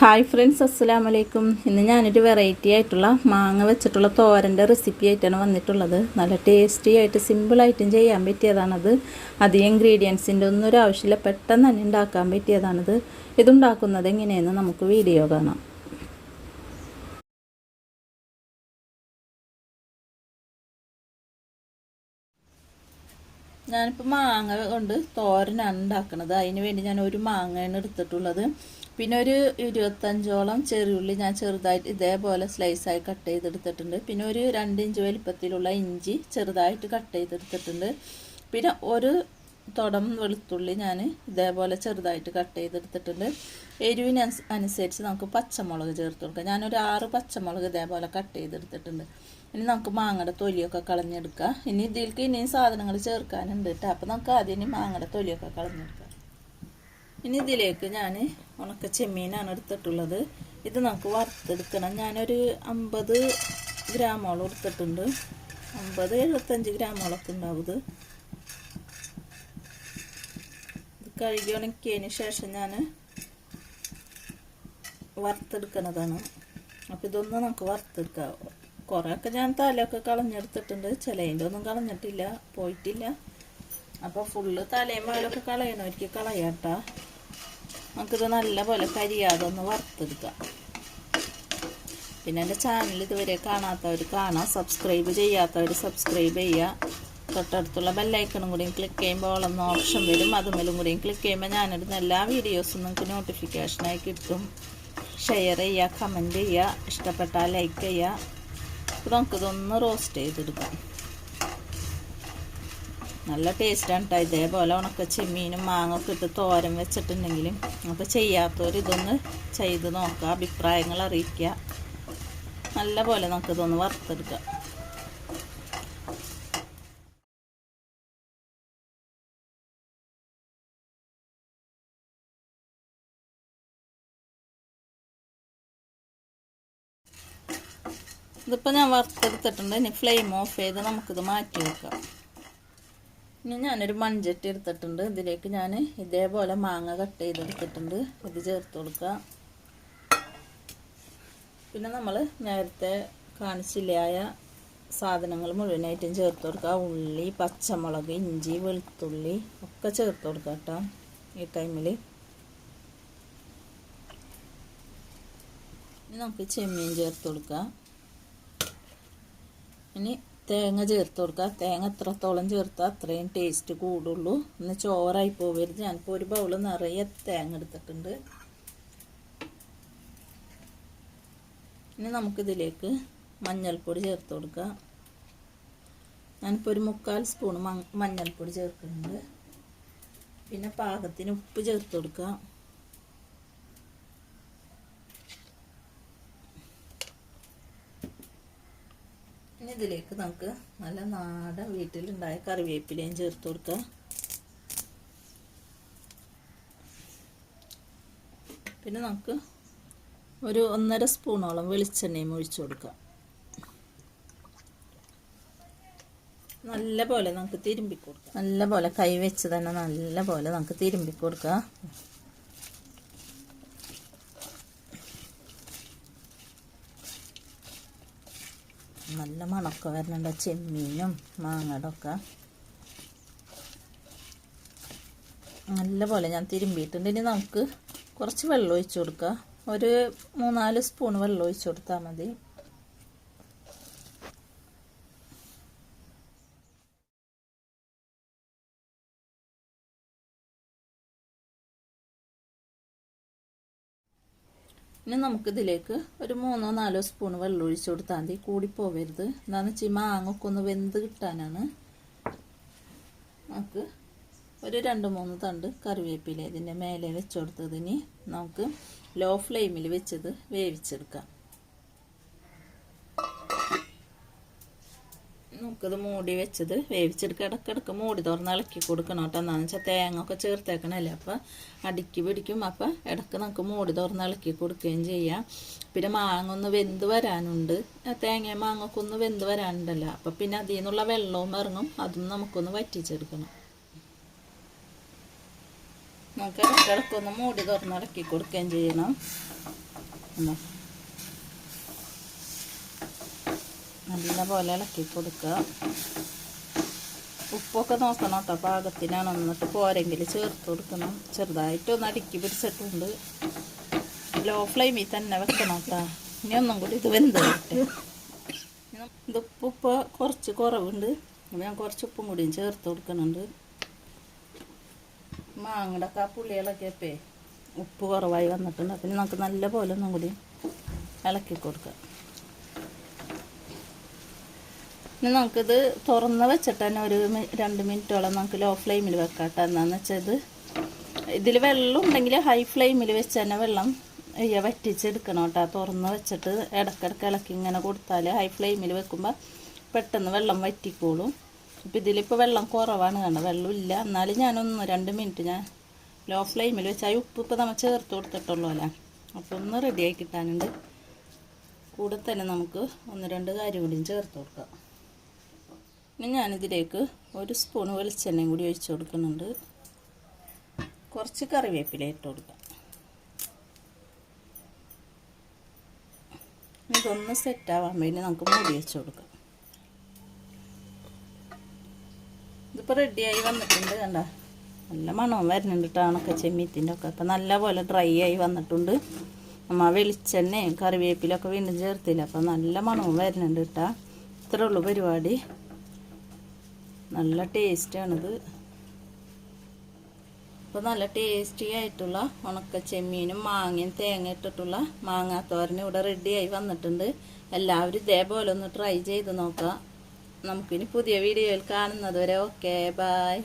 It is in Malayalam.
ഹായ് ഫ്രണ്ട്സ് അസ്സലാമു വലൈക്കും ഇന്ന് ഞാനൊരു വെറൈറ്റി ആയിട്ടുള്ള മാങ്ങ വെച്ചിട്ടുള്ള തോരന്റെ റെസിപ്പി ആയിട്ടാണ് വന്നിട്ടുള്ളത്. നല്ല ടേസ്റ്റി ആയിട്ട് സിമ്പിളായിട്ടും ചെയ്യാൻ പറ്റിയതാണത്. അധികം ഇൻഗ്രീഡിയൻസിന്റെ ഒന്നും ഒരു ആവശ്യമില്ല. പെട്ടെന്ന് തന്നെ ഉണ്ടാക്കാൻ പറ്റിയതാണിത്. ഇതുണ്ടാക്കുന്നത് എങ്ങനെയെന്ന് നമുക്ക് വീഡിയോ കാണാം. ഞാനിപ്പോൾ മാങ്ങ കൊണ്ട് തോരനാണ് ഉണ്ടാക്കുന്നത് അതിന് വേണ്ടി ഞാൻ ഒരു മാങ്ങയാണ് എടുത്തിട്ടുള്ളത്. പിന്നെ ഒരു ഇരുപത്തഞ്ചോളം ചെറിയുള്ളി ഞാൻ ചെറുതായിട്ട് ഇതേപോലെ സ്ലൈസായി കട്ട് ചെയ്തെടുത്തിട്ടുണ്ട്. പിന്നെ ഒരു രണ്ട് ഇഞ്ച് വലിപ്പത്തിലുള്ള ഇഞ്ചി ചെറുതായിട്ട് കട്ട് ചെയ്തെടുത്തിട്ടുണ്ട്. പിന്നെ ഒരു തുടം വെളുത്തുള്ളി ഞാൻ ഇതേപോലെ ചെറുതായിട്ട് കട്ട് ചെയ്തെടുത്തിട്ടുണ്ട്. എരിവിന് അനുസരിച്ച് നമുക്ക് പച്ചമുളക് ചേർത്ത് കൊടുക്കാം. ഞാനൊരു ആറ് പച്ചമുളക് ഇതേപോലെ കട്ട് ചെയ്തെടുത്തിട്ടുണ്ട്. ഇനി നമുക്ക് മാങ്ങയുടെ തൊലിയൊക്കെ കളഞ്ഞെടുക്കാം. ഇനി ഇതിലേക്ക് ഇനിയും സാധനങ്ങൾ ചേർക്കാനുണ്ട് കേട്ടോ. അപ്പോൾ നമുക്ക് ആദ്യം ഇനി മാങ്ങയുടെ തൊലിയൊക്കെ കളഞ്ഞെടുക്കാം. ഇനി ഇതിലേക്ക് ഞാൻ ഉണക്ക ചെമ്മീനാണ് എടുത്തിട്ടുള്ളത്. ഇത് നമുക്ക് വറുത്തെടുക്കണം. ഞാനൊരു അമ്പത് ഗ്രാമോളം എടുത്തിട്ടുണ്ട്. അമ്പത് എഴുപത്തഞ്ച് ഗ്രാമോളൊക്കെ ഉണ്ടാവും ഇത്. കഴുകി ഉണക്കിയതിന് ശേഷം ഞാൻ വറുത്തെടുക്കുന്നതാണ് അപ്പോൾ ഇതൊന്ന് നമുക്ക് വറുത്തെടുക്കാം. കുറേയൊക്കെ ഞാൻ തലയൊക്കെ കളഞ്ഞെടുത്തിട്ടുണ്ട്. ചിലതിന്റെ ഒന്നും കളഞ്ഞിട്ടില്ല. പോയിട്ടില്ല. അപ്പോൾ ഫുള്ള് തലയും വാലൊക്കെ കളയണവർക്ക് കളയാട്ട. നമുക്കിത് നല്ലപോലെ കരിയാതെ ഒന്ന് വറുത്തെടുക്കാം. പിന്നെ എന്റെ ചാനൽ ഇതുവരെ കാണാത്തവർ കാണാം. സബ്സ്ക്രൈബ് ചെയ്യാത്തവർ സബ്സ്ക്രൈബ് ചെയ്യുക. തൊട്ടടുത്തുള്ള ബെല്ലൈക്കണും കൂടിയും ക്ലിക്ക് ചെയ്യുമ്പോൾ ഓളെന്ന ഓപ്ഷൻ വരും. അതുമേലും കൂടിയും ക്ലിക്ക് ചെയ്യുമ്പോൾ ഞാനിടുന്ന എല്ലാ വീഡിയോസും നിങ്ങൾക്ക് നോട്ടിഫിക്കേഷനായി കിട്ടും. ഷെയർ ചെയ്യുക കമന്റ് ചെയ്യുക. ഇഷ്ടപ്പെട്ടാൽ ലൈക്ക് ചെയ്യുക. അപ്പോൾ നമുക്കിതൊന്ന് റോസ്റ്റ് ചെയ്തെടുക്കാം. നല്ല ടേസ്റ്റാണ് കേട്ടോ ഇതേപോലെ ഉണക്ക ചെമ്മീനും മാങ്ങൊക്കെ ഇട്ട് തോരൻ വെച്ചിട്ടുണ്ടെങ്കിലും അപ്പോൾ ചെയ്യാത്തവർ ഇതൊന്ന് ചെയ്ത് നോക്കുക അഭിപ്രായങ്ങൾ അറിയിക്കുക നല്ല പോലെ നമുക്കിതൊന്ന് വറുത്തെടുക്കാം. ഇതിപ്പോൾ ഞാൻ വറുത്തെടുത്തിട്ടുണ്ട്. ഇനി ഫ്ലെയിം ഓഫ് ചെയ്ത് നമുക്കിത് മാറ്റി വെക്കാം. ഇനി ഞാനൊരു മൺചട്ടി എടുത്തിട്ടുണ്ട്. ഇതിലേക്ക് ഞാൻ ഇതേപോലെ മാങ്ങ കട്ട് ചെയ്തെടുത്തിട്ടുണ്ട്. ഇത് ചേർത്ത് കൊടുക്കുക പിന്നെ നമ്മൾ നേരത്തെ കാണിച്ചില്ലായ സാധനങ്ങൾ മുഴുവനായിട്ടും ചേർത്ത് കൊടുക്കുക ഉള്ളി പച്ചമുളക് ഇഞ്ചി വെളുത്തുള്ളി ഒക്കെ ചേർത്ത് കൊടുക്കുക കേട്ടോ ഈ ടൈമിൽ നമുക്ക് ചെമ്മീൻ ചേർത്ത് കൊടുക്കുക ഇനി തേങ്ങ ചേർത്ത് കൊടുക്കുക. തേങ്ങ എത്രത്തോളം ചേർത്താൽ അത്രയും ടേസ്റ്റ് കൂടുള്ളൂ. ഒന്ന് ചോറായി പോവരുത്. ഞാനിപ്പോൾ ഒരു ബൗൾ നിറയെ തേങ്ങ എടുത്തിട്ടുണ്ട്. ഇനി നമുക്കിതിലേക്ക് മഞ്ഞൾപ്പൊടി ചേർത്ത് കൊടുക്കുക. ഞാനിപ്പോൾ ഒരു മുക്കാൽ സ്പൂൺ മഞ്ഞൾപ്പൊടി ചേർക്കുന്നുണ്ട്. പിന്നെ പാകത്തിന് ഉപ്പ് ചേർത്ത് കൊടുക്കുക. ഇനി ഇതിലേക്ക് നമുക്ക് നല്ല നാടൻ വീട്ടിലുണ്ടായ കറിവേപ്പിലയും ചേർത്ത് കൊടുക്കാം. പിന്നെ നമുക്ക് ഒരു ഒന്നര സ്പൂണോളം വെളിച്ചെണ്ണയും ഒഴിച്ചു കൊടുക്കാം. നല്ല പോലെ നമുക്ക് തിരുമ്പി കൊടുക്കാം നല്ല പോലെ കൈ വെച്ച് തന്നെ നല്ല പോലെ നമുക്ക് തിരുമ്പി കൊടുക്കാം നല്ല മണമൊക്കെ വരുന്നുണ്ട് ചെമ്മീനും മാങ്ങടൊക്കെ. നല്ല പോലെ ഞാൻ തിരുമ്പിയിട്ടുണ്ട്. ഇനി നമുക്ക് കുറച്ച് വെള്ളം ഒഴിച്ചു കൊടുക്കുക ഒരു മൂന്നാൽ സ്പൂൺ വെള്ളം ഒഴിച്ചു കൊടുത്താൽ മതി. ഇനി നമുക്കിതിലേക്ക് ഒരു മൂന്നോ നാലോ സ്പൂൺ വെള്ളം ഒഴിച്ചു കൊടുത്താൽ മതി കൂടിപ്പോവരുത് എന്താണെന്ന് വെച്ചാൽ മാങ്ങൊക്കെ ഒന്ന് വെന്ത് കിട്ടാനാണ്. നമുക്ക് ഒരു രണ്ട് മൂന്ന് തണ്ട് കറിവേപ്പില ഇതിന്റെ മേലെ വെച്ച് കൊടുത്തതിന് നമുക്ക് ലോ ഫ്ലെയിമിൽ വെച്ചത് വേവിച്ചെടുക്കാം. നമുക്കത് മൂടി വെച്ചത് വേവിച്ചെടുക്കുക ഇടക്കിടക്ക് മൂടി തുറന്ന് ഇളക്കി കൊടുക്കണം കേട്ടോ. എന്താണെന്ന് വെച്ചാൽ തേങ്ങ ഒക്കെ ചേർത്തേക്കണല്ലേ? അപ്പം അടിക്ക് പിടിക്കും. അപ്പം ഇടയ്ക്ക് നമുക്ക് മൂടി തുറന്ന് ഇളക്കി കൊടുക്കുകയും ചെയ്യാം. പിന്നെ മാങ്ങ ഒന്ന് വെന്ത് വരാനുണ്ട്. തേങ്ങ മാങ്ങൊക്കെ ഒന്ന് വെന്ത് വരാനുണ്ടല്ലോ. അപ്പം പിന്നെ അതിൽ നിന്നുള്ള വെള്ളവും ഇറങ്ങും. അതും നമുക്കൊന്ന് വറ്റിച്ചെടുക്കണം. നമുക്ക് ഇടക്കിടക്കൊന്ന് മൂടി തുറന്ന് ഇളക്കി കൊടുക്കുകയും ചെയ്യണം. എന്നാ നല്ല പോലെ ഇളക്കി കൊടുക്കുക. ഉപ്പൊക്കെ നോക്കണം കേട്ടോ. പാകത്തിനാണ് എന്നിട്ട് പോരെങ്കിൽ ചേർത്ത് കൊടുക്കണം. ചെറുതായിട്ടൊന്ന് അടുക്കി പിടിച്ചിട്ടുണ്ട്. ലോ ഫ്ലെയിമിൽ തന്നെ വെക്കണം കേട്ടോ. ഇനി ഒന്നും കൂടി ഇത് വെന്ത് വരട്ടെ. ഇത് ഉപ്പ് കുറച്ച് കുറവുണ്ട്. ഞാൻ കുറച്ച് ഉപ്പും കൂടിയും ചേർത്ത് കൊടുക്കുന്നുണ്ട് മാങ്ങയുടെ ഒക്കെ ആ പുളികളൊക്കെ ഇപ്പേ ഉപ്പ് കുറവായി വന്നിട്ടുണ്ട്. അപ്പം നമുക്ക് നല്ല പോലെ ഒന്നും കൂടി ഇളക്കി കൊടുക്കാം. ഇനി നമുക്കിത് തുറന്ന് വെച്ചിട്ട് തന്നെ ഒരു രണ്ട് മിനിറ്റോളം നമുക്ക് ലോ ഫ്ലെയിമിൽ വെക്കാം കേട്ടോ എന്താണെന്ന് വെച്ചാൽ ഇത് ഇതിൽ വെള്ളം ഉണ്ടെങ്കിൽ ഹൈ ഫ്ലെയിമിൽ വെച്ച് തന്നെ വെള്ളം ഇയ്യ വറ്റിച്ചെടുക്കണം കേട്ടോ. തുറന്ന് വെച്ചിട്ട് ഇടക്കിടക്ക് ഇളക്കി ഇങ്ങനെ കൊടുത്താൽ ഹൈ ഫ്ലെയിമിൽ വെക്കുമ്പോൾ പെട്ടെന്ന് വെള്ളം വറ്റിക്കോളും. ഇപ്പം ഇതിലിപ്പോൾ വെള്ളം കുറവാണ് കണ്ടോ. വെള്ളമില്ല എന്നാലും ഞാനൊന്ന് രണ്ട് മിനിറ്റ് ഞാൻ ലോ ഫ്ലെയിമിൽ വെച്ച് ആ ഉപ്പ് ഇപ്പോൾ നമ്മൾ ചേർത്ത് കൊടുത്തിട്ടുള്ളൂ അല്ലേ? അപ്പോൾ ഒന്ന് റെഡിയായി കിട്ടാനുണ്ട്. കൂടെ തന്നെ നമുക്ക് ഒന്ന് രണ്ട് കാര്യം കൂടിയും ചേർത്ത് കൊടുക്കാം. ഇനി ഞാനിതിലേക്ക് ഒരു സ്പൂൺ വെളിച്ചെണ്ണയും കൂടി ഒഴിച്ച് കൊടുക്കുന്നുണ്ട്. കുറച്ച് കറിവേപ്പില ഇട്ട് കൊടുക്കാം. ഇതൊന്ന് സെറ്റാവാൻ വേണ്ടി നമുക്ക് മൂടി വെച്ച് കൊടുക്കാം. ഇതിപ്പോൾ റെഡിയായി വന്നിട്ടുണ്ട് കണ്ട? നല്ല മണവും വരുന്നുണ്ട് കേട്ടോ ചെമ്മീത്തിന്റെ ഒക്കെ. അപ്പം നല്ല പോലെ ഡ്രൈ ആയി വന്നിട്ടുണ്ട്. നമ്മ വെളിച്ചെണ്ണയും കറിവേപ്പിലൊക്കെ വീണ്ടും ചേർത്തില്ല. അപ്പം നല്ല മണവും വരുന്നുണ്ട് കേട്ടോ ഇത്രേ ഉള്ളൂ പരിപാടി. നല്ല ടേസ്റ്റാണിത് അപ്പോൾ നല്ല ടേസ്റ്റി ആയിട്ടുള്ള ഉണക്ക ചെമ്മീനും മാങ്ങയും തേങ്ങ ഇട്ടിട്ടുള്ള മാങ്ങാത്തോരനും ഇവിടെ റെഡിയായി വന്നിട്ടുണ്ട്. എല്ലാവരും ഇതേപോലെ ഒന്ന് ട്രൈ ചെയ്ത് നോക്കാം. നമുക്കിനി പുതിയ വീഡിയോയിൽ കാണുന്നത് വരെ ഓക്കെ ബായ്